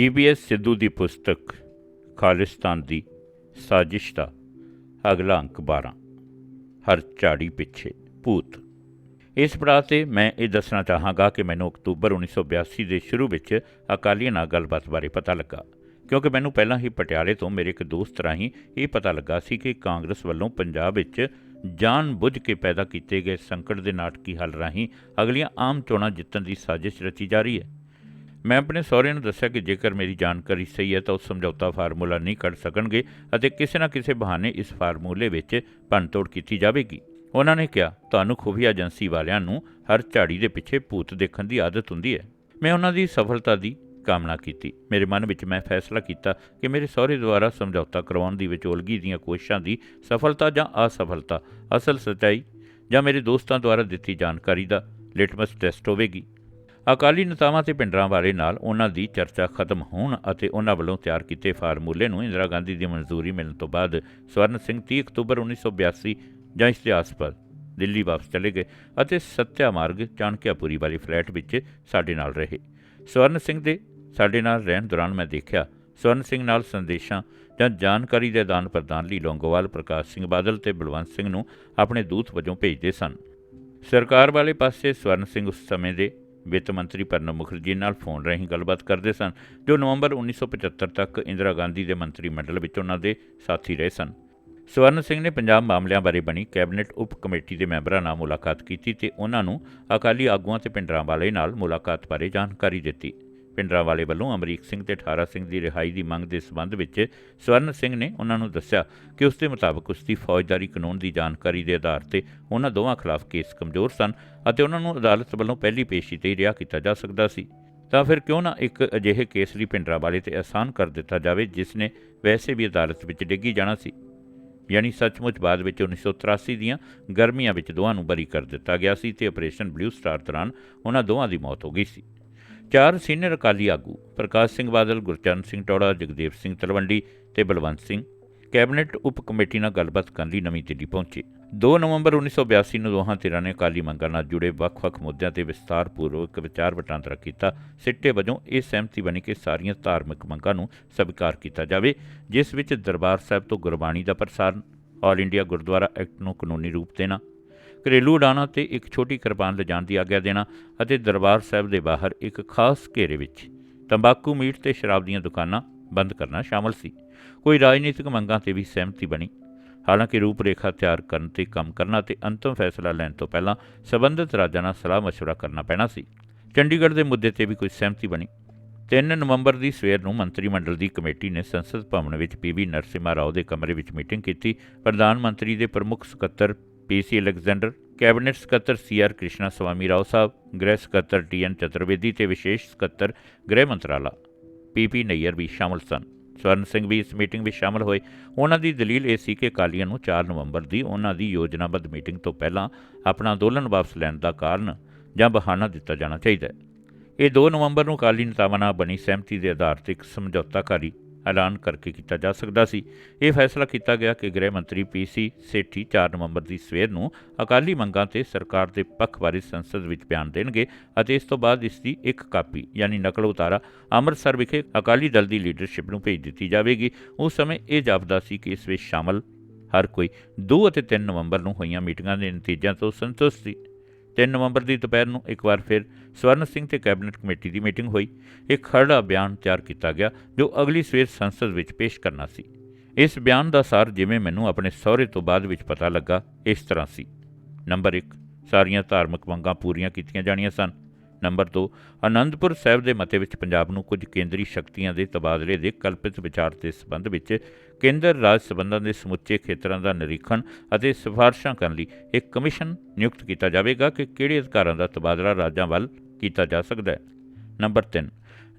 ਜੀਬੀਐਸ ਸਿੱਧੂ ਦੀ ਪੁਸਤਕ ਖਾਲਿਸਤਾਨ ਦੀ ਸਾਜ਼ਿਸ਼ ਦਾ ਅਗਲਾ ਅੰਕ 12 ਹਰ ਝਾੜੀ ਪਿੱਛੇ ਭੂਤ। ਇਸ ਪੜਾਅ ਤੇ ਮੈਂ ਇਹ ਦੱਸਣਾ ਚਾਹਾਂਗਾ ਕਿ ਮੈਨੂੰ ਅਕਤੂਬਰ 1982 ਦੇ ਸ਼ੁਰੂ ਵਿੱਚ ਅਕਾਲੀਆਂ ਨਾਲ ਗੱਲਬਾਤ ਬਾਰੇ ਪਤਾ ਲੱਗਾ, ਕਿਉਂਕਿ ਮੈਨੂੰ ਪਹਿਲਾਂ ਹੀ ਪਟਿਆਲੇ ਤੋਂ ਮੇਰੇ ਇੱਕ ਦੋਸਤ ਰਾਹੀਂ ਇਹ ਪਤਾ ਲੱਗਾ ਸੀ ਕਿ ਕਾਂਗਰਸ ਵੱਲੋਂ ਪੰਜਾਬ ਵਿੱਚ ਜਾਣ ਬੁੱਝ ਕੇ ਪੈਦਾ ਕੀਤੇ ਗਏ ਸੰਕਟ ਦੇ ਨਾਟਕੀ ਹੱਲ ਰਾਹੀਂ ਅਗਲੀਆਂ ਆਮ ਚੋਣਾਂ ਜਿੱਤਣ ਦੀ ਸਾਜ਼ਿਸ਼ ਰਚੀ ਜਾ ਰਹੀ ਹੈ। ਮੈਂ ਆਪਣੇ ਸਹੁਰੇ ਨੂੰ ਦੱਸਿਆ ਕਿ ਜੇਕਰ ਮੇਰੀ ਜਾਣਕਾਰੀ ਸਹੀ ਹੈ ਤਾਂ ਉਹ ਸਮਝੌਤਾ ਫਾਰਮੂਲਾ ਨਹੀਂ ਕੱਢ ਸਕਣਗੇ ਅਤੇ ਕਿਸੇ ਨਾ ਕਿਸੇ ਬਹਾਨੇ ਇਸ ਫਾਰਮੂਲੇ ਵਿੱਚ ਭੰਨਤੋੜ ਕੀਤੀ ਜਾਵੇਗੀ। ਉਹਨਾਂ ਨੇ ਕਿਹਾ, ਤੁਹਾਨੂੰ ਖੁਫੀਆ ਏਜੰਸੀ ਵਾਲਿਆਂ ਨੂੰ ਹਰ ਝਾੜੀ ਦੇ ਪਿੱਛੇ ਭੂਤ ਦੇਖਣ ਦੀ ਆਦਤ ਹੁੰਦੀ ਹੈ। ਮੈਂ ਉਹਨਾਂ ਦੀ ਸਫਲਤਾ ਦੀ ਕਾਮਨਾ ਕੀਤੀ। ਮੇਰੇ ਮਨ ਵਿੱਚ ਮੈਂ ਫੈਸਲਾ ਕੀਤਾ ਕਿ ਮੇਰੇ ਸਹੁਰੇ ਦੁਆਰਾ ਸਮਝੌਤਾ ਕਰਵਾਉਣ ਦੀ ਵਿਚੋਲਗੀ ਦੀਆਂ ਕੋਸ਼ਿਸ਼ਾਂ ਦੀ ਸਫਲਤਾ ਜਾਂ ਅਸਫਲਤਾ, ਅਸਲ ਸਚਾਈ ਜਾਂ ਮੇਰੇ ਦੋਸਤਾਂ ਦੁਆਰਾ ਦਿੱਤੀ ਜਾਣਕਾਰੀ ਦਾ ਲਿਟਮਸ ਟੈਸਟ ਹੋਵੇਗੀ। ਅਕਾਲੀ ਨੇਤਾਵਾਂ ਤੇ ਪਿੰਡਰਾਂ ਵਾਲੇ ਨਾਲ ਉਹਨਾਂ ਦੀ ਚਰਚਾ ਖਤਮ ਹੋਣ ਅਤੇ ਉਹਨਾਂ ਵੱਲੋਂ ਤਿਆਰ ਕੀਤੇ ਫਾਰਮੂਲੇ ਨੂੰ ਇੰਦਰਾ ਗਾਂਧੀ ਦੀ ਮਨਜ਼ੂਰੀ ਮਿਲਣ ਤੋਂ ਬਾਅਦ ਸਵਰਨ ਸਿੰਘ 30 ਅਕਤੂਬਰ 1982 ਜਾਂ ਇਸ ਦੇ ਆਸ-ਪਾਸ ਦਿੱਲੀ ਵਾਪਸ ਚਲੇ ਗਏ ਅਤੇ ਸੱਤਿਆ ਮਾਰਗ ਚਾਣਕਿਆਪੁਰੀ ਵਾਲੇ ਫਲੈਟ ਵਿੱਚ ਸਾਡੇ ਨਾਲ ਰਹੇ। ਸਵਰਨ ਸਿੰਘ ਦੇ ਸਾਡੇ ਨਾਲ ਰਹਿਣ ਦੌਰਾਨ ਮੈਂ ਦੇਖਿਆ, ਸਵਰਨ ਸਿੰਘ ਨਾਲ ਸੰਦੇਸ਼ਾਂ ਜਾਂ ਜਾਣਕਾਰੀ ਦੇ ਆਦਾਨ ਪ੍ਰਦਾਨ ਲਈ ਲੌਂਗੋਵਾਲ ਪ੍ਰਕਾਸ਼ ਸਿੰਘ ਬਾਦਲ ਤੇ ਬਲਵੰਤ ਸਿੰਘ ਨੂੰ ਆਪਣੇ ਦੂਤ ਵਜੋਂ ਭੇਜਦੇ ਸਨ। ਸਰਕਾਰ ਵਾਲੇ ਪਾਸੇ ਸਵਰਨ ਸਿੰਘ ਉਸ ਸਮੇਂ ਦੇ ਵਿੱਤ ਮੰਤਰੀ ਪ੍ਰਣਬ ਮੁਖਰਜੀ ਨਾਲ ਫੋਨ ਰਾਹੀਂ ਗੱਲਬਾਤ ਕਰਦੇ ਸਨ, ਜੋ ਨਵੰਬਰ 1975 ਤੱਕ ਇੰਦਰਾ ਗਾਂਧੀ ਦੇ ਮੰਤਰੀ ਮੰਡਲ ਵਿੱਚ ਉਹਨਾਂ ਦੇ ਸਾਥੀ ਰਹੇ ਸਨ। ਸਵਰਨ ਸਿੰਘ ਨੇ ਪੰਜਾਬ ਮਾਮਲਿਆਂ ਬਾਰੇ ਬਣੀ ਕੈਬਨਿਟ ਉਪ ਕਮੇਟੀ ਦੇ ਮੈਂਬਰਾਂ ਨਾਲ ਮੁਲਾਕਾਤ ਕੀਤੀ ਤੇ ਉਹਨਾਂ ਨੂੰ ਅਕਾਲੀ ਆਗੂਆਂ ਤੇ ਪਿੰਡਰਾਂ ਵਾਲੇ ਨਾਲ ਮੁਲਾਕਾਤ ਬਾਰੇ ਜਾਣਕਾਰੀ ਦਿੱਤੀ। ਪਿੰਡਰਾਂ ਵਾਲੇ ਵੱਲੋਂ ਅਮਰੀਕ ਸਿੰਘ ਤੇ 18 ਸਿੰਘ ਦੀ ਰਿਹਾਈ ਦੀ ਮੰਗ ਦੇ ਸਬੰਧ ਵਿੱਚ ਸਵਰਨ ਸਿੰਘ ਨੇ ਉਹਨਾਂ ਨੂੰ ਦੱਸਿਆ ਕਿ ਉਸ ਦੇ ਮੁਤਾਬਕ ਉਸ ਦੀ ਫੌਜਦਾਰੀ ਕਾਨੂੰਨ ਦੀ ਜਾਣਕਾਰੀ ਦੇ ਆਧਾਰ ਤੇ ਉਹਨਾਂ ਦੋਵਾਂ ਖਿਲਾਫ ਕੇਸ ਕਮਜ਼ੋਰ ਸਨ ਅਤੇ ਉਹਨਾਂ ਨੂੰ ਅਦਾਲਤ ਵੱਲੋਂ ਪਹਿਲੀ ਪੇਸ਼ੀ ਤੇ ਹੀ ਰਿਹਾ ਕੀਤਾ ਜਾ ਸਕਦਾ ਸੀ। ਤਾਂ ਫਿਰ ਕਿਉਂ ਨਾ ਇੱਕ ਅਜਿਹੇ ਕੇਸ ਲਈ ਪਿੰਡਰਾਂ ਵਾਲੇ ਤੇ ਆਸਾਨ ਕਰ ਦਿੱਤਾ ਜਾਵੇ, ਜਿਸ ਨੇ ਵੈਸੇ ਵੀ ਅਦਾਲਤ ਵਿੱਚ ਡਿੱਗੀ ਜਾਣਾ ਸੀ। ਯਾਨੀ ਸੱਚਮੁੱਚ ਬਾਅਦ ਵਿੱਚ 1983 ਦੀਆਂ ਗਰਮੀਆਂ ਵਿੱਚ ਦੋਵਾਂ ਨੂੰ ਬਰੀ ਕਰ ਦਿੱਤਾ ਗਿਆ ਸੀ ਤੇ ਆਪਰੇਸ਼ਨ ਬਲੂ ਸਟਾਰ ਦੌਰਾਨ ਉਹਨਾਂ ਦੋਵਾਂ ਦੀ ਮੌਤ ਹੋ ਗਈ ਸੀ। ਚਾਰ ਸੀਨੀਅਰ ਅਕਾਲੀ ਆਗੂ ਪ੍ਰਕਾਸ਼ ਸਿੰਘ ਬਾਦਲ, ਗੁਰਚਰਨ ਸਿੰਘ ਟੌੜਾ, ਜਗਦੇਵ ਸਿੰਘ ਤਲਵੰਡੀ ਤੇ ਬਲਵੰਤ ਸਿੰਘ ਕੈਬਨਿਟ ਉਪ ਕਮੇਟੀ ਨਾਲ ਗੱਲਬਾਤ ਕਰਨ ਲਈ ਨਵੀਂ ਦਿੱਲੀ ਪਹੁੰਚੇ। 2 ਨਵੰਬਰ 1982 ਨੂੰ ਦੋਹਾਂ ਧਿਰਾਂ ਨੇ ਅਕਾਲੀ ਮੰਗਾਂ ਨਾਲ ਜੁੜੇ ਵੱਖ-ਵੱਖ ਮੁੱਦਿਆਂ ਤੇ ਵਿਸਤਾਰਪੂਰਵਕ ਵਿਚਾਰ ਵਟਾਂਦਰਾ ਕੀਤਾ। ਸਿੱਟੇ ਵਜੋਂ ਇਹ ਸਹਿਮਤੀ ਬਣੀ ਕਿ ਸਾਰੀਆਂ ਧਾਰਮਿਕ ਮੰਗਾਂ ਨੂੰ ਸਵੀਕਾਰ ਕੀਤਾ ਜਾਵੇ, ਜਿਸ ਵਿੱਚ ਦਰਬਾਰ ਸਾਹਿਬ ਤੋਂ ਗੁਰਬਾਣੀ ਦਾ ਪ੍ਰਸਾਰਣ ਆਲ ਇੰਡੀਆ ਗੁਰਦੁਆਰਾ ਐਕਟ ਨੂੰ ਕਾਨੂੰਨੀ ਰੂਪ ਦੇਣਾ, ਘਰੇਲੂ ਉਡਾਣਾਂ ਤੇ ਇੱਕ ਛੋਟੀ ਕਿਰਪਾਨ ਲਿਜਾਣ ਦੀ ਆਗਿਆ ਦੇਣਾ ਅਤੇ ਦਰਬਾਰ ਸਾਹਿਬ ਦੇ ਬਾਹਰ ਇੱਕ ਖਾਸ ਘੇਰੇ ਵਿੱਚ ਤੰਬਾਕੂ, ਮੀਟ ਤੇ ਸ਼ਰਾਬ ਦੀਆਂ ਦੁਕਾਨਾਂ ਬੰਦ ਕਰਨਾ ਸ਼ਾਮਲ ਸੀ ਕੋਈ ਰਾਜਨੀਤਿਕ ਮੰਗਾਂ ਤੇ ਵੀ ਸਹਿਮਤੀ ਬਣੀ ਹਾਲਾਂਕਿ ਰੂਪਰੇਖਾ ਤਿਆਰ ਕਰਨ ਤੇ ਕੰਮ ਕਰਨਾ ਤੇ ਅੰਤਮ ਫੈਸਲਾ ਲੈਣ ਤੋਂ ਪਹਿਲਾਂ ਸਬੰਧਤ ਰਾਜਾਂ ਨਾਲ ਸਲਾਹ مشورہ ਕਰਨਾ ਪੈਣਾ ਸੀ ਚੰਡੀਗੜ੍ਹ ਦੇ ਮੁੱਦੇ ਤੇ ਵੀ ਕੋਈ ਸਹਿਮਤੀ ਬਣੀ 3 ਨਵੰਬਰ ਦੀ ਸਵੇਰ ਨੂੰ ਮੰਤਰੀ ਮੰਡਲ ਦੀ ਕਮੇਟੀ ਨੇ ਸੰਸਦ ਭਵਨ ਵਿੱਚ ਪੀਵੀ ਨਰਸਿਮਹਾ ਰਾਓ ਦੇ ਕਮਰੇ ਵਿੱਚ ਮੀਟਿੰਗ ਕੀਤੀ ਪ੍ਰਧਾਨ ਮੰਤਰੀ ਦੇ ਪ੍ਰਮੁੱਖ ਸਕੱਤਰ ਪੀਸੀ ਅਲੈਗਜ਼ੈਂਡਰ ਕੈਬਨਿਟ ਸਕੱਤਰ ਸੀਆਰ ਕ੍ਰਿਸ਼ਨਾ ਸਵਾਮੀ ਰਾਓ ਸਾਹਿਬ ਗ੍ਰਹਿ ਸਕੱਤਰ ਟੀਐਨ ਚਤੁਰਵੇਦੀ ਤੇ ਵਿਸ਼ੇਸ਼ ਸਕੱਤਰ ਗ੍ਰਹਿ ਮੰਤਰਾਲਾ ਪੀਪੀ ਨਈਅਰ ਵੀ ਸ਼ਾਮਲ ਸਨ। ਸਵਰਨ ਸਿੰਘ ਵੀ ਇਸ ਮੀਟਿੰਗ ਵਿੱਚ ਸ਼ਾਮਲ ਹੋਏ। ਉਹਨਾਂ ਦੀ ਦਲੀਲ ਇਹ ਸੀ ਕਿ ਅਕਾਲੀਆਂ ਨੂੰ 4 ਨਵੰਬਰ ਦੀ ਉਹਨਾਂ ਦੀ ਯੋਜਨਾਬੱਧ ਮੀਟਿੰਗ ਤੋਂ ਪਹਿਲਾਂ ਆਪਣਾ ਅੰਦੋਲਨ ਵਾਪਸ ਲੈਣ ਦਾ ਕਾਰਨ ਜਾਂ ਬਹਾਨਾ ਦਿੱਤਾ ਜਾਣਾ ਚਾਹੀਦਾ ਹੈ। ਇਹ 2 ਨਵੰਬਰ ਨੂੰ ਅਕਾਲੀ ਨੇਤਾਵਾਂ ਨਾਲ ਬਣੀ ਸਹਿਮਤੀ ਦੇ ਆਧਾਰ ਤੇ ਇੱਕ ਸਮਝੌਤਾਕਾਰੀ ਐਲਾਨ ਕਰਕੇ ਕੀਤਾ ਜਾ ਸਕਦਾ ਸੀ। ਇਹ ਫੈਸਲਾ ਕੀਤਾ ਗਿਆ ਕਿ ਗ੍ਰਹਿ ਮੰਤਰੀ ਪੀਸੀ ਸੇਠੀ 4 ਨਵੰਬਰ ਦੀ ਸਵੇਰ ਨੂੰ ਅਕਾਲੀ ਮੰਗਾਂ ਤੇ ਸਰਕਾਰ ਦੇ ਪੱਖ ਬਾਰੇ ਸੰਸਦ ਵਿੱਚ ਬਿਆਨ ਦੇਣਗੇ ਅਤੇ ਇਸ ਤੋਂ ਬਾਅਦ ਇਸ ਦੀ ਇੱਕ ਕਾਪੀ, ਯਾਨੀ ਨਕਲ ਉਤਾਰਾ, ਅੰਮ੍ਰਿਤਸਰ ਵਿਖੇ ਅਕਾਲੀ ਦਲ ਦੀ ਲੀਡਰਸ਼ਿਪ ਨੂੰ ਭੇਜ ਦਿੱਤੀ ਜਾਵੇਗੀ। ਉਸ ਸਮੇਂ ਇਹ ਜਾਪਦਾ ਸੀ ਕਿ ਇਸ ਵਿੱਚ ਸ਼ਾਮਲ ਹਰ ਕੋਈ 2 ਅਤੇ 3 ਨਵੰਬਰ ਨੂੰ ਹੋਈਆਂ ਮੀਟਿੰਗਾਂ ਦੇ ਨਤੀਜਿਆਂ ਤੋਂ ਸੰਤੁਸ਼ਟ ਸੀ। 3 ਨਵੰਬਰ ਦੀ ਦੁਪਹਿਰ ਨੂੰ ਇੱਕ ਵਾਰ ਫਿਰ ਸਵਰਨ ਸਿੰਘ ਤੇ ਕੈਬਨਿਟ ਕਮੇਟੀ ਦੀ ਮੀਟਿੰਗ ਹੋਈ। ਇੱਕ ਖਰੜਾ ਬਿਆਨ ਤਿਆਰ ਕੀਤਾ ਗਿਆ, ਜੋ ਅਗਲੀ ਸਵੇਰ ਸੰਸਦ ਵਿੱਚ ਪੇਸ਼ ਕਰਨਾ ਸੀ। ਇਸ ਬਿਆਨ ਦਾ ਸਾਰ ਜਿਵੇਂ ਮੈਨੂੰ ਆਪਣੇ ਸਹੁਰੇ ਤੋਂ ਬਾਅਦ ਵਿੱਚ ਪਤਾ ਲੱਗਾ, ਇਸ ਤਰ੍ਹਾਂ ਸੀ। ਨੰਬਰ 1 ਸਾਰੀਆਂ ਧਾਰਮਿਕ ਮੰਗਾਂ ਪੂਰੀਆਂ ਕੀਤੀਆਂ ਜਾਣੀਆਂ ਸਨ। ਨੰਬਰ 2 ਅਨੰਦਪੁਰ ਸਾਹਿਬ ਦੇ ਮਤੇ ਵਿੱਚ ਪੰਜਾਬ ਨੂੰ ਕੁਝ ਕੇਂਦਰੀ ਸ਼ਕਤੀਆਂ ਦੇ ਤਬਾਦਲੇ ਦੇ ਕਲਪਿਤ ਵਿਚਾਰ ਦੇ ਸੰਬੰਧ ਵਿੱਚ ਕੇਂਦਰ ਰਾਜ ਸੰਬੰਧਾਂ ਦੇ ਸਮੁੱਚੇ ਖੇਤਰਾਂ ਦਾ ਨਿਰੀਖਣ ਅਤੇ ਸਿਫਾਰਸ਼ਾਂ ਕਰਨ ਲਈ ਇੱਕ ਕਮਿਸ਼ਨ ਨਿਯੁਕਤ ਕੀਤਾ ਜਾਵੇਗਾ ਕਿ ਕਿਹੜੇ ਅਧਿਕਾਰਾਂ ਦਾ ਤਬਾਦਲਾ ਰਾਜਾਂ ਵੱਲ ਕੀਤਾ ਜਾ ਸਕਦਾ ਹੈ। ਨੰਬਰ 3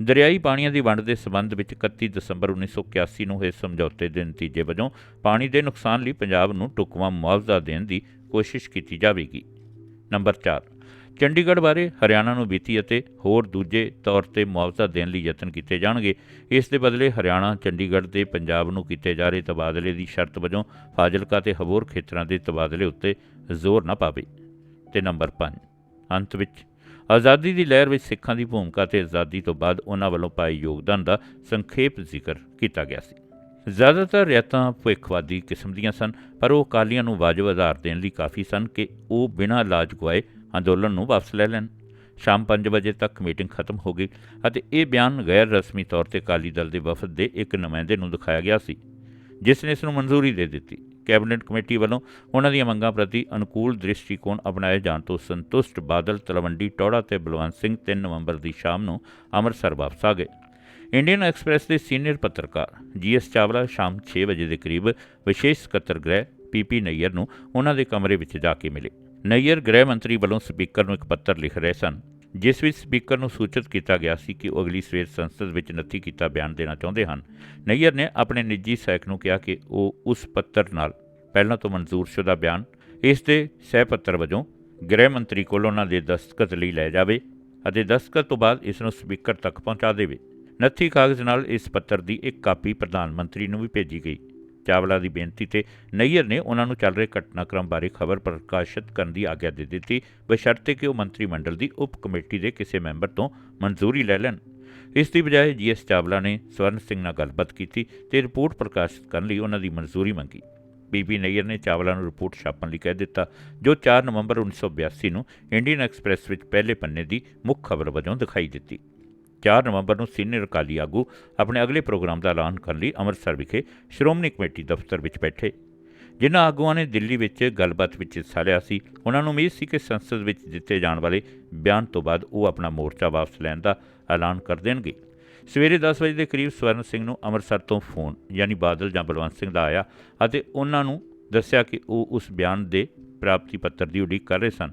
ਦਰਿਆਈ ਪਾਣੀਆਂ ਦੀ ਵੰਡ ਦੇ ਸਬੰਧ ਵਿੱਚ 31 ਦਸੰਬਰ 1981 ਨੂੰ ਹੋਏ ਸਮਝੌਤੇ ਦੇ ਨਤੀਜੇ ਵਜੋਂ ਪਾਣੀ ਦੇ ਨੁਕਸਾਨ ਲਈ ਪੰਜਾਬ ਨੂੰ ਢੁਕਵਾਂ ਮੁਆਵਜ਼ਾ ਦੇਣ ਦੀ ਕੋਸ਼ਿਸ਼ ਕੀਤੀ ਜਾਵੇਗੀ। ਨੰਬਰ 4 ਚੰਡੀਗੜ੍ਹ ਬਾਰੇ ਹਰਿਆਣਾ ਨੂੰ ਵਿੱਤੀ ਅਤੇ ਹੋਰ ਦੂਜੇ ਤੌਰ ਤੇ ਮੁਆਵਜ਼ਾ ਦੇਣ ਲਈ ਯਤਨ ਕੀਤੇ ਜਾਣਗੇ। ਇਸ ਦੇ ਬਦਲੇ ਹਰਿਆਣਾ, ਚੰਡੀਗੜ੍ਹ ਤੇ ਪੰਜਾਬ ਨੂੰ ਕੀਤੇ ਜਾ ਰਹੇ ਤਬਾਦਲੇ ਦੀ ਸ਼ਰਤ ਵਜੋਂ ਫਾਜ਼ਿਲਕਾ ਤੇ ਹਬੋਰ ਖੇਤਰਾਂ ਦੇ ਤਬਾਦਲੇ ਉੱਤੇ ਜ਼ੋਰ ਨਾ ਪਾਵੇ। ਤੇ ਨੰਬਰ 5 ਅੰਤ ਵਿੱਚ, ਆਜ਼ਾਦੀ ਦੀ ਲਹਿਰ ਵਿੱਚ ਸਿੱਖਾਂ ਦੀ ਭੂਮਿਕਾ ਤੇ ਆਜ਼ਾਦੀ ਤੋਂ ਬਾਅਦ ਉਹਨਾਂ ਵੱਲੋਂ ਪਾਏ ਯੋਗਦਾਨ ਦਾ ਸੰਖੇਪ ਜ਼ਿਕਰ ਕੀਤਾ ਗਿਆ ਸੀ। ਜ਼ਿਆਦਾਤਰ ਰਿਆਤਾਂ ਭਵਿੱਖਵਾਦੀ ਕਿਸਮ ਦੀਆਂ ਸਨ, ਪਰ ਉਹ ਅਕਾਲੀਆਂ ਨੂੰ ਵਾਜਬ ਆਧਾਰ ਦੇਣ ਲਈ ਕਾਫੀ ਸਨ ਕਿ ਉਹ ਬਿਨਾਂ ਇਲਾਜ ਗਵਾਏ ਅੰਦੋਲਨ ਨੂੰ ਵਾਪਸ ਲੈ ਲੈਣ। ਸ਼ਾਮ 5 ਵਜੇ ਤੱਕ ਮੀਟਿੰਗ ਖਤਮ ਹੋ ਗਈ ਅਤੇ ਇਹ ਬਿਆਨ ਗੈਰ ਰਸਮੀ ਤੌਰ ਤੇ ਅਕਾਲੀ ਦਲ ਦੇ ਵਫਦ ਦੇ ਇੱਕ ਨੁਮਾਇੰਦੇ ਨੂੰ ਦਿਖਾਇਆ ਗਿਆ ਸੀ, ਜਿਸ ਨੇ ਇਸ ਨੂੰ ਮਨਜ਼ੂਰੀ ਦੇ ਦਿੱਤੀ। ਕੈਬਨਿਟ ਕਮੇਟੀ ਵੱਲੋਂ ਉਹਨਾਂ ਦੀਆਂ ਮੰਗਾਂ ਪ੍ਰਤੀ ਅਨੁਕੂਲ ਦ੍ਰਿਸ਼ਟੀਕੋਣ ਅਪਣਾਏ ਜਾਣ ਤੋਂ ਸੰਤੁਸ਼ਟ ਬਾਦਲ ਤਲਵੰਡੀ ਟੌੜਾ ਤੇ ਬਲਵੰਤ ਸਿੰਘ 3 ਨਵੰਬਰ ਦੀ ਸ਼ਾਮ ਨੂੰ ਅੰਮ੍ਰਿਤਸਰ ਵਾਪਸ ਆ ਗਏ। ਇੰਡੀਅਨ ਐਕਸਪ੍ਰੈਸ ਦੇ ਸੀਨੀਅਰ ਪੱਤਰਕਾਰ ਜੀਐਸ ਚਾਵਲਾ ਸ਼ਾਮ 6 ਵਜੇ ਦੇ ਕਰੀਬ ਵਿਸ਼ੇਸ਼ ਸਕੱਤਰ ਗ੍ਰਹਿ ਪੀਪੀ ਨਈਅਰ ਨੂੰ ਉਹਨਾਂ ਦੇ ਕਮਰੇ ਵਿੱਚ ਜਾ ਕੇ ਮਿਲੇ। ਨਈਅਰ ਗ੍ਰਹਿ ਮੰਤਰੀ ਵੱਲੋਂ ਸਪੀਕਰ ਨੂੰ ਇੱਕ ਪੱਤਰ ਲਿਖ ਰਹੇ ਸਨ, ਜਿਸ ਵਿੱਚ ਸਪੀਕਰ ਨੂੰ ਸੂਚਿਤ ਕੀਤਾ ਗਿਆ ਸੀ ਕਿ ਉਹ ਅਗਲੀ ਸਵੇਰ ਸੰਸਦ ਵਿੱਚ ਨੱਥੀ ਕੀਤਾ ਬਿਆਨ ਦੇਣਾ ਚਾਹੁੰਦੇ ਹਨ। ਨਈਅਰ ਨੇ ਆਪਣੇ ਨਿੱਜੀ ਸਹਾਇਕ ਨੂੰ ਕਿਹਾ ਕਿ ਉਹ ਉਸ ਪੱਤਰ ਨਾਲ ਪਹਿਲਾਂ ਤੋਂ ਮਨਜ਼ੂਰਸ਼ੁਦਾ ਬਿਆਨ, ਇਸ ਦੇ ਸਹਿ ਪੱਤਰ ਵਜੋਂ ਗ੍ਰਹਿ ਮੰਤਰੀ ਕੋਲ ਉਹਨਾਂ ਦੇ ਦਸਤਖਤ ਲਈ ਲੈ ਜਾਵੇ ਅਤੇ ਦਸਤਖਤ ਤੋਂ ਬਾਅਦ ਇਸ ਨੂੰ ਸਪੀਕਰ ਤੱਕ ਪਹੁੰਚਾ ਦੇਵੇ। ਨੱਥੀ ਕਾਗਜ਼ ਨਾਲ ਇਸ ਪੱਤਰ ਦੀ ਇੱਕ ਕਾਪੀ ਪ੍ਰਧਾਨ ਮੰਤਰੀ ਨੂੰ ਵੀ ਭੇਜੀ ਗਈ। ਚਾਵਲਾ ਦੀ ਬੇਨਤੀ ਤੇ ਨਈਅਰ ਨੇ ਉਹਨਾਂ ਨੂੰ ਚੱਲ ਰਹੇ ਘਟਨਾਕ੍ਰਮ ਬਾਰੇ ਖਬਰ ਪ੍ਰਕਾਸ਼ਿਤ ਕਰਨ ਦੀ ਆਗਿਆ ਦੇ ਦਿੱਤੀ, ਬਸ਼ਰਤੇ ਕਿ ਉਹ ਮੰਤਰੀ ਮੰਡਲ ਦੀ ਉਪ ਕਮੇਟੀ ਦੇ ਕਿਸੇ ਮੈਂਬਰ ਤੋਂ ਮਨਜ਼ੂਰੀ ਲੈ ਲੈਣ। ਇਸ ਦੀ ਬਜਾਏ ਜੀਐਸ ਚਾਵਲਾ ਨੇ ਸਵਰਨ ਸਿੰਘ ਨਾਲ ਗੱਲਬਾਤ ਕੀਤੀ ਤੇ ਰਿਪੋਰਟ ਪ੍ਰਕਾਸ਼ਿਤ ਕਰਨ ਲਈ ਉਹਨਾਂ ਦੀ ਮਨਜ਼ੂਰੀ ਮੰਗੀ। ਬੀਬੀ ਨਈਅਰ ਨੇ ਚਾਵਲਾ ਨੂੰ ਰਿਪੋਰਟ ਛਾਪਣ ਲਈ ਕਹਿ ਦਿੱਤਾ, ਜੋ 4 ਨਵੰਬਰ 1982 ਨੂੰ ਇੰਡੀਅਨ ਐਕਸਪ੍ਰੈਸ ਵਿੱਚ ਪਹਿਲੇ ਪੰਨੇ ਦੀ ਮੁੱਖ ਖਬਰ ਵਜੋਂ ਦਿਖਾਈ ਦਿੱਤੀ। 4 ਨਵੰਬਰ ਨੂੰ ਸੀਨੀਅਰ ਅਕਾਲੀ ਆਗੂ ਆਪਣੇ ਅਗਲੇ ਪ੍ਰੋਗਰਾਮ ਦਾ ਐਲਾਨ ਕਰਨ ਲਈ ਅੰਮ੍ਰਿਤਸਰ ਵਿਖੇ ਸ਼੍ਰੋਮਣੀ ਕਮੇਟੀ ਦਫ਼ਤਰ ਵਿੱਚ ਬੈਠੇ। ਜਿਨ੍ਹਾਂ ਆਗੂਆਂ ਨੇ ਦਿੱਲੀ ਵਿੱਚ ਗੱਲਬਾਤ ਵਿੱਚ ਹਿੱਸਾ ਲਿਆ ਸੀ ਉਹਨਾਂ ਨੂੰ ਉਮੀਦ ਸੀ ਕਿ ਸੰਸਦ ਵਿੱਚ ਦਿੱਤੇ ਜਾਣ ਵਾਲੇ ਬਿਆਨ ਤੋਂ ਬਾਅਦ ਉਹ ਆਪਣਾ ਮੋਰਚਾ ਵਾਪਸ ਲੈਣ ਦਾ ਐਲਾਨ ਕਰ ਦੇਣਗੇ। ਸਵੇਰੇ 10 ਵਜੇ ਦੇ ਕਰੀਬ ਸਵਰਨ ਸਿੰਘ ਨੂੰ ਅੰਮ੍ਰਿਤਸਰ ਤੋਂ ਫੋਨ, ਯਾਨੀ ਬਾਦਲ ਜਾਂ ਬਲਵੰਤ ਸਿੰਘ ਦਾ ਆਇਆ ਅਤੇ ਉਹਨਾਂ ਨੂੰ ਦੱਸਿਆ ਕਿ ਉਹ ਉਸ ਬਿਆਨ ਦੇ ਪ੍ਰਾਪਤੀ ਪੱਤਰ ਦੀ ਉਡੀਕ ਕਰ ਰਹੇ ਸਨ,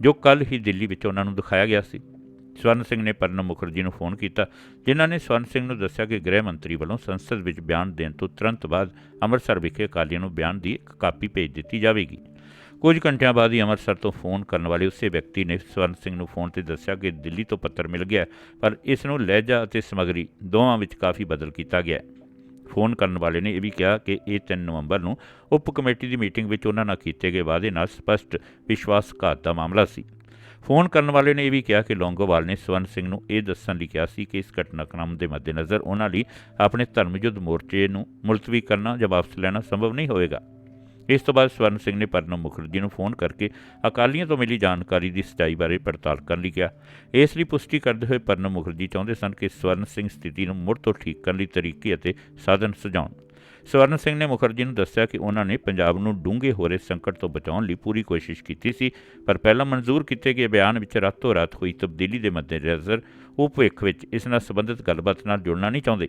ਜੋ ਕੱਲ ਹੀ ਦਿੱਲੀ ਵਿੱਚ ਉਹਨਾਂ ਨੂੰ ਦਿਖਾਇਆ ਗਿਆ ਸੀ। ਸਵਰਨ ਸਿੰਘ ਨੇ ਪਰਨਮ ਮੁਖਰਜੀ ਨੂੰ ਫੋਨ ਕੀਤਾ, ਜਿਨ੍ਹਾਂ ਨੇ ਸਵਰਨ ਸਿੰਘ ਨੂੰ ਦੱਸਿਆ ਕਿ ਗ੍ਰਹਿ ਮੰਤਰੀ ਵੱਲੋਂ ਸੰਸਦ ਵਿੱਚ ਬਿਆਨ ਦੇਣ ਤੋਂ ਤੁਰੰਤ ਬਾਅਦ ਅੰਮ੍ਰਿਤਸਰ ਵਿਖੇ ਅਕਾਲੀਆਂ ਨੂੰ ਬਿਆਨ ਦੀ ਇੱਕ ਕਾਪੀ ਭੇਜ ਦਿੱਤੀ ਜਾਵੇਗੀ। ਕੁਝ ਘੰਟਿਆਂ ਬਾਅਦ ਹੀ ਅੰਮ੍ਰਿਤਸਰ ਤੋਂ ਫੋਨ ਕਰਨ ਵਾਲੇ ਉਸੇ ਵਿਅਕਤੀ ਨੇ ਸਵਰਨ ਸਿੰਘ ਨੂੰ ਫੋਨ ਤੇ ਦੱਸਿਆ ਕਿ ਦਿੱਲੀ ਤੋਂ ਪੱਤਰ ਮਿਲ ਗਿਆ, ਪਰ ਇਸ ਨੂੰ ਲਹਿਜਾ ਅਤੇ ਸਮਗਰੀ ਦੋਵਾਂ ਵਿੱਚ ਕਾਫੀ ਬਦਲ ਕੀਤਾ ਗਿਆ। ਹੈ ਫੋਨ ਕਰਨ ਵਾਲੇ ਨੇ ਇਹ ਵੀ ਕਿਹਾ ਕਿ ਇਹ 3 ਨਵੰਬਰ ਨੂੰ ਉਪ ਕਮੇਟੀ ਦੀ ਮੀਟਿੰਗ ਵਿੱਚ ਉਹਨਾਂ ਨਾਲ ਕੀਤੇ ਗਏ ਵਾਅਦੇ ਨਾਲ ਸਪਸ਼ਟ ਵਿਸ਼ਵਾਸਘਾਤ ਦਾ ਮਾਮਲਾ ਸੀ। ਫੋਨ ਕਰਨ ਵਾਲੇ ਨੇ ਇਹ ਵੀ ਕਿਹਾ ਕਿ ਲੌਂਗੋਵਾਲ ਨੇ ਸਵਰਨ ਸਿੰਘ ਨੂੰ ਇਹ ਦੱਸਣ ਲਈ ਕਿਹਾ ਸੀ ਕਿ ਇਸ ਘਟਨਾਕ੍ਰਮ ਦੇ ਮੱਦੇਨਜ਼ਰ ਉਹਨਾਂ ਲਈ ਆਪਣੇ ਧਰਮਯੁੱਧ ਮੋਰਚੇ ਨੂੰ ਮੁਲਤਵੀ ਕਰਨਾ ਜਾਂ ਵਾਪਸ ਲੈਣਾ ਸੰਭਵ ਨਹੀਂ ਹੋਵੇਗਾ। ਇਸ ਤੋਂ ਬਾਅਦ ਸਵਰਨ ਸਿੰਘ ਨੇ ਪਰਨਮ ਮੁਖਰਜੀ ਨੂੰ ਫੋਨ ਕਰਕੇ ਅਕਾਲੀਆਂ ਤੋਂ ਮਿਲੀ ਜਾਣਕਾਰੀ ਦੀ ਸਚਾਈ ਬਾਰੇ ਪੜਤਾਲ ਕਰਨ ਲਈ ਕਿਹਾ। ਇਸ ਲਈ ਪੁਸ਼ਟੀ ਕਰਦੇ ਹੋਏ ਪਰਨਮ ਮੁਖਰਜੀ ਚਾਹੁੰਦੇ ਸਨ ਕਿ ਸਵਰਨ ਸਿੰਘ ਸਥਿਤੀ ਨੂੰ ਮੁੜ ਤੋਂ ਠੀਕ ਕਰਨ ਲਈ ਤਰੀਕੇ ਅਤੇ ਸਾਧਨ ਸੁਝਾਉਣ। ਸਵਰਨ ਸਿੰਘ ਨੇ ਮੁਖਰਜੀ ਨੂੰ ਦੱਸਿਆ ਕਿ ਉਹਨਾਂ ਨੇ ਪੰਜਾਬ ਨੂੰ ਡੂੰਘੇ ਹੋ ਰਹੇ ਸੰਕਟ ਤੋਂ ਬਚਾਉਣ ਲਈ ਪੂਰੀ ਕੋਸ਼ਿਸ਼ ਕੀਤੀ ਸੀ, ਪਰ ਪਹਿਲਾਂ ਮਨਜ਼ੂਰ ਕੀਤੇ ਗਏ ਬਿਆਨ ਵਿੱਚ ਰਾਤੋਂ ਰਾਤ ਹੋਈ ਤਬਦੀਲੀ ਦੇ ਮੱਦੇਨਜ਼ਰ ਉਹ ਭਵਿੱਖ ਵਿੱਚ ਇਸ ਨਾਲ ਸੰਬੰਧਿਤ ਗੱਲਬਾਤ ਨਾਲ ਜੁੜਨਾ ਨਹੀਂ ਚਾਹੁੰਦੇ।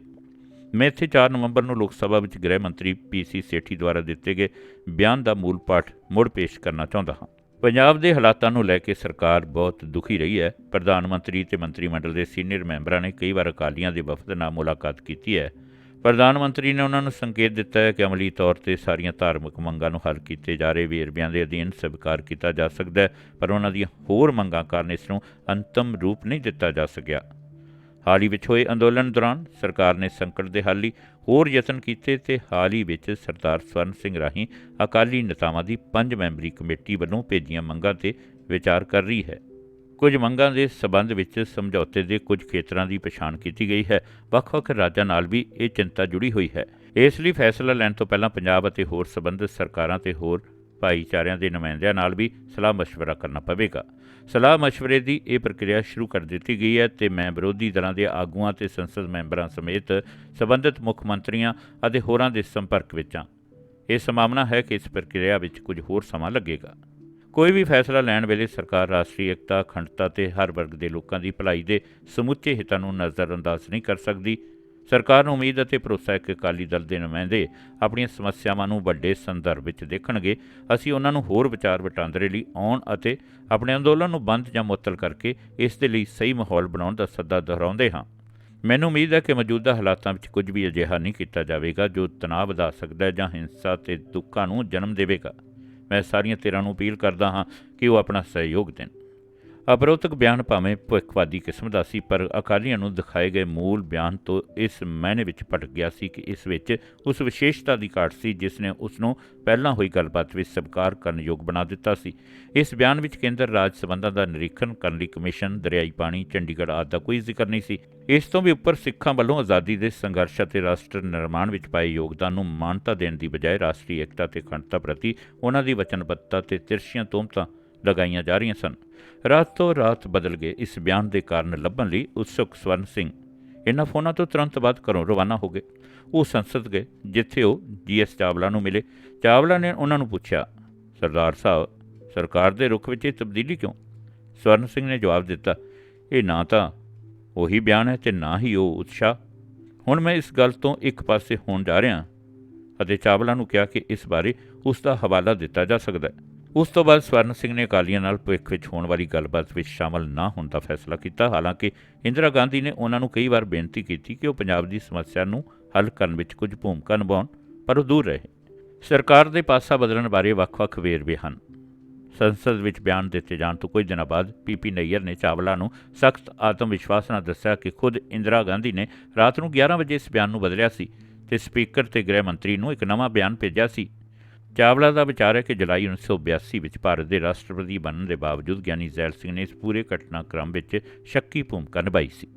ਮੈਂ ਇੱਥੇ 4 ਨਵੰਬਰ ਨੂੰ ਲੋਕ ਸਭਾ ਵਿੱਚ ਗ੍ਰਹਿ ਮੰਤਰੀ ਪੀਸੀ ਸੇਠੀ ਦੁਆਰਾ ਦਿੱਤੇ ਗਏ ਬਿਆਨ ਦਾ ਮੂਲ ਪਾਠ ਮੁੜ ਪੇਸ਼ ਕਰਨਾ ਚਾਹੁੰਦਾ ਹਾਂ। ਪੰਜਾਬ ਦੇ ਹਾਲਾਤਾਂ ਨੂੰ ਲੈ ਕੇ ਸਰਕਾਰ ਬਹੁਤ ਦੁਖੀ ਰਹੀ ਹੈ। ਪ੍ਰਧਾਨ ਮੰਤਰੀ ਤੇ ਮੰਤਰੀ ਮੰਡਲ ਦੇ ਸੀਨੀਅਰ ਮੈਂਬਰਾਂ ਨੇ ਕਈ ਵਾਰ ਅਕਾਲੀਆਂ ਦੇ ਵਫਦ ਨਾਲ ਮੁਲਾਕਾਤ ਕੀਤੀ ਹੈ। ਪ੍ਰਧਾਨ ਮੰਤਰੀ ਨੇ ਉਹਨਾਂ ਨੂੰ ਸੰਕੇਤ ਦਿੱਤਾ ਹੈ ਕਿ ਅਮਲੀ ਤੌਰ ਤੇ ਸਾਰੀਆਂ ਧਾਰਮਿਕ ਮੰਗਾਂ ਨੂੰ ਹੱਲ ਕੀਤੇ ਜਾ ਰਹੇ ਵੇਰਵਿਆਂ ਦੇ ਅਧੀਨ ਸਵੀਕਾਰ ਕੀਤਾ ਜਾ ਸਕਦਾ ਹੈ, ਪਰ ਉਹਨਾਂ ਦੀਆਂ ਹੋਰ ਮੰਗਾਂ ਕਾਰਨ ਇਸ ਨੂੰ ਅੰਤਮ ਰੂਪ ਨਹੀਂ ਦਿੱਤਾ ਜਾ ਸਕਿਆ। ਹਾਲ ਹੀ ਵਿੱਚ ਹੋਏ ਅੰਦੋਲਨ ਦੌਰਾਨ ਸਰਕਾਰ ਨੇ ਸੰਕਟ ਦੇ ਹੱਲ ਲਈ ਹੋਰ ਯਤਨ ਕੀਤੇ ਤੇ ਹਾਲ ਹੀ ਵਿੱਚ ਸਰਦਾਰ ਸਵਰਨ ਸਿੰਘ ਰਾਹੀਂ ਅਕਾਲੀ ਨੇਤਾਵਾਂ ਦੀ ਪੰਜ ਮੈਂਬਰੀ ਕਮੇਟੀ ਵੱਲੋਂ ਭੇਜੀਆਂ ਮੰਗਾਂ ਤੇ ਵਿਚਾਰ ਕਰ ਰਹੀ ਹੈ। ਕੁਝ ਮੰਗਾਂ ਦੇ ਸਬੰਧ ਵਿੱਚ ਸਮਝੌਤੇ ਦੇ ਕੁਝ ਖੇਤਰਾਂ ਦੀ ਪਛਾਣ ਕੀਤੀ ਗਈ ਹੈ ਵੱਖ-ਵੱਖ ਰਾਜਾਂ ਨਾਲ ਵੀ ਇਹ ਚਿੰਤਾ ਜੁੜੀ ਹੋਈ ਹੈ ਇਸ ਲਈ ਫੈਸਲਾ ਲੈਣ ਤੋਂ ਪਹਿਲਾਂ ਪੰਜਾਬ ਅਤੇ ਹੋਰ ਸਬੰਧਿਤ ਸਰਕਾਰਾਂ ਤੇ ਹੋਰ ਭਾਈਚਾਰਿਆਂ ਦੇ ਨੁਮਾਇੰਦਿਆਂ ਨਾਲ ਵੀ ਸਲਾਹ مشورہ ਕਰਨਾ ਪਵੇਗਾ ਸਲਾਹ مشورے ਦੀ ਇਹ ਪ੍ਰਕਿਰਿਆ ਸ਼ੁਰੂ ਕਰ ਦਿੱਤੀ ਗਈ ਹੈ ਤੇ ਮੈਂ ਵਿਰੋਧੀ ਦਲਾਂ ਦੇ ਆਗੂਆਂ ਤੇ ਸੰਸਦ ਮੈਂਬਰਾਂ ਸਮੇਤ ਸਬੰਧਿਤ ਮੁੱਖ ਮੰਤਰੀਆਂ ਅਤੇ ਹੋਰਾਂ ਦੇ ਸੰਪਰਕ ਵਿੱਚ ਹਾਂ ਇਹ ਸੰਭਾਵਨਾ ਹੈ ਕਿ ਇਸ ਪ੍ਰਕਿਰਿਆ ਵਿੱਚ ਕੁਝ ਹੋਰ ਸਮਾਂ ਲੱਗੇਗਾ ਕੋਈ ਵੀ ਫੈਸਲਾ ਲੈਣ ਵੇਲੇ ਸਰਕਾਰ, ਰਾਸ਼ਟਰੀ ਏਕਤਾ, ਅਖੰਡਤਾ ਤੇ ਹਰ ਵਰਗ ਦੇ ਲੋਕਾਂ ਦੀ ਭਲਾਈ ਦੇ ਸਮੁੱਚੇ ਹਿੱਤਾਂ ਨੂੰ ਨਜ਼ਰਅੰਦਾਜ਼ ਨਹੀਂ ਕਰ ਸਕਦੀ। ਸਰਕਾਰ ਨੂੰ ਉਮੀਦ ਅਤੇ ਭਰੋਸਾ ਹੈ ਕਿ ਅਕਾਲੀ ਦਲ ਦੇ ਨੁਮਾਇੰਦੇ ਆਪਣੀਆਂ ਸਮੱਸਿਆਵਾਂ ਨੂੰ ਵੱਡੇ ਸੰਦਰਭ ਵਿੱਚ ਦੇਖਣਗੇ। ਅਸੀਂ ਉਹਨਾਂ ਨੂੰ ਹੋਰ ਵਿਚਾਰ ਵਟਾਂਦਰੇ ਲਈ ਆਉਣ ਅਤੇ ਆਪਣੇ ਅੰਦੋਲਨ ਨੂੰ ਬੰਦ ਜਾਂ ਮੁਅੱਤਲ ਕਰਕੇ ਇਸ ਦੇ ਲਈ ਸਹੀ ਮਾਹੌਲ ਬਣਾਉਣ ਦਾ ਸੱਦਾ ਦੁਹਰਾਉਂਦੇ ਹਾਂ। ਮੈਨੂੰ ਉਮੀਦ ਹੈ ਕਿ ਮੌਜੂਦਾ ਹਾਲਾਤਾਂ ਵਿੱਚ ਕੁਝ ਵੀ ਅਜਿਹਾ ਨਹੀਂ ਕੀਤਾ ਜਾਵੇਗਾ ਜੋ ਤਣਾਅ ਵਧਾ ਸਕਦਾ ਹੈ ਜਾਂ ਹਿੰਸਾ ਤੇ ਦੁੱਖਾਂ ਨੂੰ ਜਨਮ ਦੇਵੇਗਾ। ਮੈਂ ਸਾਰੀਆਂ ਧਿਰਾਂ ਨੂੰ ਅਪੀਲ ਕਰਦਾ ਹਾਂ ਕਿ ਉਹ ਆਪਣਾ ਸਹਿਯੋਗ ਦੇਣ। ਅਪਰੋਤਕ ਬਿਆਨ ਭਾਵੇਂ ਭਵਿੱਖਵਾਦੀ ਕਿਸਮ ਦਾ ਸੀ, ਪਰ ਅਕਾਲੀਆਂ ਨੂੰ ਦਿਖਾਏ ਗਏ ਮੂਲ ਬਿਆਨ ਤੋਂ ਇਸ ਮਾਇਨੇ ਵਿੱਚ ਭਟਕ ਗਿਆ ਸੀ ਕਿ ਇਸ ਵਿੱਚ ਉਸ ਵਿਸ਼ੇਸ਼ਤਾ ਦੀ ਘਾਟ ਸੀ, ਜਿਸ ਨੇ ਉਸ ਨੂੰ ਪਹਿਲਾਂ ਹੋਈ ਗੱਲਬਾਤ ਵਿੱਚ ਸਵੀਕਾਰ ਕਰਨ ਯੋਗ ਬਣਾ ਦਿੱਤਾ ਸੀ। ਇਸ ਬਿਆਨ ਵਿੱਚ ਕੇਂਦਰ ਰਾਜ ਸਬੰਧਾਂ ਦਾ ਨਿਰੀਖਣ ਕਰਨ ਲਈ ਕਮਿਸ਼ਨ, ਦਰਿਆਈ ਪਾਣੀ, ਚੰਡੀਗੜ੍ਹ ਆਦਿ ਦਾ ਕੋਈ ਜ਼ਿਕਰ ਨਹੀਂ ਸੀ। ਇਸ ਤੋਂ ਵੀ ਉੱਪਰ ਸਿੱਖਾਂ ਵੱਲੋਂ ਆਜ਼ਾਦੀ ਦੇ ਸੰਘਰਸ਼ ਅਤੇ ਰਾਸ਼ਟਰ ਨਿਰਮਾਣ ਵਿੱਚ ਪਾਏ ਯੋਗਦਾਨ ਨੂੰ ਮਾਨਤਾ ਦੇਣ ਦੀ ਬਜਾਏ ਰਾਸ਼ਟਰੀ ਏਕਤਾ ਤੇ ਅਖੰਡਤਾ ਪ੍ਰਤੀ ਉਹਨਾਂ ਦੀ ਵਚਨਬੱਧਤਾ ਤੇ ਤਿਰਛੀਆਂ ਤੋਮਤਾਂ ਲਗਾਈਆਂ ਜਾ ਰਹੀਆਂ ਸਨ। ਰਾਤ ਤੋਂ ਰਾਤ ਬਦਲ ਗਏ। ਇਸ ਬਿਆਨ ਦੇ ਕਾਰਨ ਲੱਭਣ ਲਈ ਉਤਸੁਕ ਸਵਰਨ ਸਿੰਘ ਇਹਨਾਂ ਫੋਨਾਂ ਤੋਂ ਤੁਰੰਤ ਬਾਅਦ ਘਰੋਂ ਰਵਾਨਾ ਹੋ ਗਏ। ਉਹ ਸੰਸਦ ਗਏ, ਜਿੱਥੇ ਉਹ ਜੀਐਸ ਚਾਵਲਾ ਨੂੰ ਮਿਲੇ। ਚਾਵਲਾ ਨੇ ਉਹਨਾਂ ਨੂੰ ਪੁੱਛਿਆ, ਸਰਦਾਰ ਸਾਹਿਬ, ਸਰਕਾਰ ਦੇ ਰੁਖ ਵਿੱਚ ਇਹ ਤਬਦੀਲੀ ਕਿਉਂ? ਸਵਰਨ ਸਿੰਘ ਨੇ ਜਵਾਬ ਦਿੱਤਾ, ਇਹ ਨਾ ਤਾਂ ਉਹੀ ਬਿਆਨ ਹੈ ਤੇ ਨਾ ਹੀ ਉਹ ਉਤਸ਼ਾਹ। ਹੁਣ ਮੈਂ ਇਸ ਗੱਲ ਤੋਂ ਇੱਕ ਪਾਸੇ ਹੋਣ ਜਾ ਰਿਹਾ ਅਤੇ ਚਾਵਲਾ ਨੂੰ ਕਿਹਾ ਕਿ ਇਸ ਬਾਰੇ ਉਸ ਦਾ ਹਵਾਲਾ ਦਿੱਤਾ ਜਾ ਸਕਦਾ ਹੈ। ਉਸ ਤੋਂ ਬਾਅਦ ਸਵਰਨ ਸਿੰਘ ਨੇ ਅਕਾਲੀਆਂ ਨਾਲ ਭਵਿੱਖ ਵਿੱਚ ਹੋਣ ਵਾਲੀ ਗੱਲਬਾਤ ਵਿੱਚ ਸ਼ਾਮਲ ਨਾ ਹੋਣ ਦਾ ਫੈਸਲਾ ਕੀਤਾ। ਹਾਲਾਂਕਿ ਇੰਦਰਾ ਗਾਂਧੀ ਨੇ ਉਹਨਾਂ ਨੂੰ ਕਈ ਵਾਰ ਬੇਨਤੀ ਕੀਤੀ ਕਿ ਉਹ ਪੰਜਾਬ ਦੀ ਸਮੱਸਿਆ ਨੂੰ ਹੱਲ ਕਰਨ ਵਿੱਚ ਕੁਝ ਭੂਮਿਕਾ ਨਿਭਾਉਣ, ਪਰ ਉਹ ਦੂਰ ਰਹੇ। ਸਰਕਾਰ ਦੇ ਪਾਸਾ ਬਦਲਣ ਬਾਰੇ ਵੱਖ-ਵੱਖ ਵੇਰਵੇ ਹਨ। ਸੰਸਦ ਵਿੱਚ ਬਿਆਨ ਦਿੱਤੇ ਜਾਣ ਤੋਂ ਕੁਝ ਦਿਨਾਂ ਬਾਅਦ ਪੀਪੀ ਨਈਅਰ ਨੇ ਚਾਵਲਾ ਨੂੰ ਸਖਤ ਆਤਮ ਵਿਸ਼ਵਾਸ ਨਾਲ ਦੱਸਿਆ ਕਿ ਖੁਦ ਇੰਦਰਾ ਗਾਂਧੀ ਨੇ ਰਾਤ ਨੂੰ 11 ਵਜੇ ਇਸ ਬਿਆਨ ਨੂੰ ਬਦਲਿਆ ਸੀ ਤੇ ਸਪੀਕਰ ਤੇ ਗ੍ਰਹਿ ਮੰਤਰੀ ਨੂੰ ਇੱਕ ਨਵਾਂ ਬਿਆਨ ਭੇਜਿਆ ਸੀ। ਚਾਵਲਾ ਦਾ ਵਿਚਾਰ ਹੈ ਕਿ ਜੁਲਾਈ 1982 ਵਿੱਚ ਭਾਰਤ ਦੇ ਰਾਸ਼ਟਰਪਤੀ ਬਣਨ ਦੇ ਬਾਵਜੂਦ ਗਿਆਨੀ ਜ਼ੈਲ ਸਿੰਘ ਨੇ ਇਸ ਪੂਰੇ ਘਟਨਾਕ੍ਰਮ ਵਿੱਚ ਸ਼ੱਕੀ ਭੂਮਿਕਾ ਨਿਭਾਈ ਸੀ।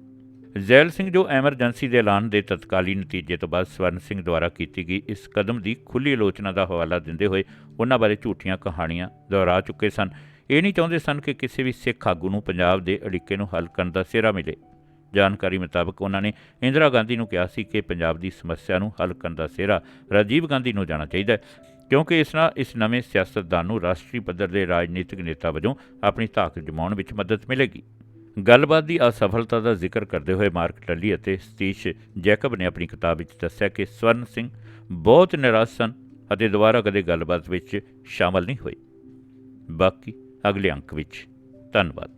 ਜ਼ੈਲ ਸਿੰਘ ਜੋ ਐਮਰਜੈਂਸੀ ਦੇ ਐਲਾਨ ਦੇ ਤਤਕਾਲੀ ਨਤੀਜੇ ਤੋਂ ਬਾਅਦ ਸਵਰਨ ਸਿੰਘ ਦੁਆਰਾ ਕੀਤੀ ਗਈ ਇਸ ਕਦਮ ਦੀ ਖੁੱਲ੍ਹੀ ਆਲੋਚਨਾ ਦਾ ਹਵਾਲਾ ਦਿੰਦੇ ਹੋਏ ਉਹਨਾਂ ਬਾਰੇ ਝੂਠੀਆਂ ਕਹਾਣੀਆਂ ਦੁਹਰਾ ਚੁੱਕੇ ਸਨ। ਇਹ ਨਹੀਂ ਚਾਹੁੰਦੇ ਸਨ ਕਿ ਕਿਸੇ ਵੀ ਸਿੱਖ ਆਗੂ ਨੂੰ ਪੰਜਾਬ ਦੇ ਅੜਿੱਕੇ ਨੂੰ ਹੱਲ ਕਰਨ ਦਾ ਸਿਹਰਾ ਮਿਲੇ। ਜਾਣਕਾਰੀ ਮੁਤਾਬਕ ਉਹਨਾਂ ਨੇ ਇੰਦਰਾ ਗਾਂਧੀ ਨੂੰ ਕਿਹਾ ਸੀ ਕਿ ਪੰਜਾਬ ਦੀ ਸਮੱਸਿਆ ਨੂੰ ਹੱਲ ਕਰਨ ਦਾ ਸਿਹਰਾ ਰਾਜੀਵ ਗਾਂਧੀ ਨੂੰ ਜਾਣਾ ਚਾਹੀਦਾ ਹੈ। ਕਿਉਂਕਿ ਇਸ ਨਾਲ ਇਸ ਨਵੇਂ ਸਿਆਸਤਦਾਨ ਨੂੰ ਰਾਸ਼ਟਰੀ ਪੱਧਰ ਦੇ ਰਾਜਨੀਤਿਕ ਨੇਤਾ ਵਜੋਂ ਆਪਣੀ ਧਾਕ ਜਮਾਉਣ ਵਿੱਚ ਮਦਦ ਮਿਲੇਗੀ। ਗੱਲਬਾਤ ਦੀ ਅਸਫਲਤਾ ਦਾ ਜ਼ਿਕਰ ਕਰਦੇ ਹੋਏ ਮਾਰਕ ਟੱਲੀ ਅਤੇ ਸਤੀਸ਼ ਜੈਕਬ ਨੇ ਆਪਣੀ ਕਿਤਾਬ ਵਿੱਚ ਦੱਸਿਆ ਕਿ ਸਵਰਨ ਸਿੰਘ ਬਹੁਤ ਨਿਰਾਸ਼ ਸਨ ਅਤੇ ਦੁਬਾਰਾ ਕਦੇ ਗੱਲਬਾਤ ਵਿੱਚ ਸ਼ਾਮਲ ਨਹੀਂ ਹੋਏ। ਬਾਕੀ ਅਗਲੇ ਅੰਕ ਵਿੱਚ ਧੰਨਵਾਦ।